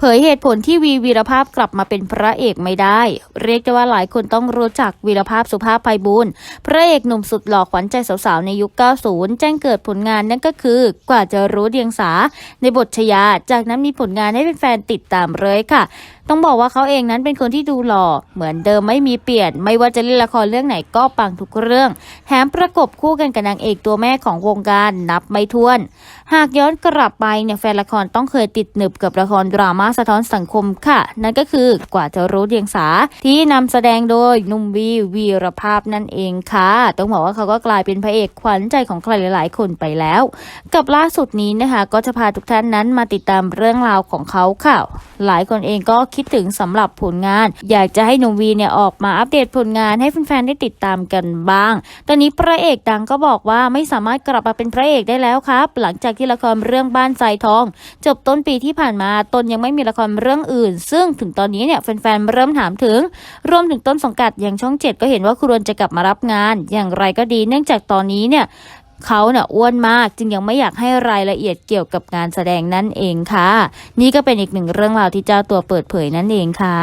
เผยเหตุผลที่วีวีรภาพกลับมาเป็นพระเอกไม่ได้ เรียกได้ว่าหลายคนต้องรู้จักวีรภาพสุภาพไพบูลพระเอกหนุ่มสุดหล่อขวัญใจสาวๆ ในยุค 90 แจ้งเกิดผลงานนั่นก็คือกว่าจะรู้เดียงสาในบทชยา จากนั้นมีผลงานให้เป็นแฟนติดตามเลยค่ะ ต้องบอกว่าเขาเองนั้นเป็นคนที่ดูหล่อ เหมือนเดิมไม่มีเปลี่ยน ไม่ว่าจะเล่นละครเรื่องไหนก็ปังทุกเรื่อง แถมประกบคู่กันกับนางเอกตัวแม่ของวงการนับไม่ถ้วน หากย้อนกลับไปเนี่ยแฟนละครต้องเคยติดหนึบกับละครดราม่าสะท้อนสังคมค่ะ นั่นก็คือกว่าจะรู้เดียงสาที่นำแสดงโดยนุ่มวีวีรภาพนั่นเองค่ะ ต้องบอกว่าเขาก็กลายเป็นพระเอกขวัญใจของใครหลาย ๆ คนไปแล้ว กับล่าสุดนี้นะคะ ก็จะพาทุกท่านนั้นมาติดตามเรื่องราวของเขาค่ะ หลายคนเองก็คิดถึงสำหรับผลงาน อยากจะให้หนุ่มวีเนี่ยออกมาอัปเดตผลงานให้แฟนๆได้ติดตามกันบ้าง ตอนนี้พระเอกดังก็บอกว่าไม่สามารถกลับมาเป็นพระเอกได้แล้วครับ หลังจากที่ละครเรื่องบ้านทรายทอง จบต้นปีที่ผ่านมาตนยังไม่มีละครเรื่องอื่น ซึ่งถึงตอนนี้เนี่ยแฟนๆเริ่มถามถึง รวมถึงต้นสังกัดอย่างช่องเจ็ดก็เห็นว่าควรจะกลับมารับงาน อย่างไรก็ดีเนื่องจากตอนนี้เนี่ย เขาเนี่ยอ้วนมากจึงยังไม่อยากให้รายละเอียดเกี่ยวกับงานแสดงนั่นเองค่ะ นี่ก็เป็นอีกหนึ่งเรื่องราวที่เจ้าตัวเปิดเผยนั่นเองค่ะ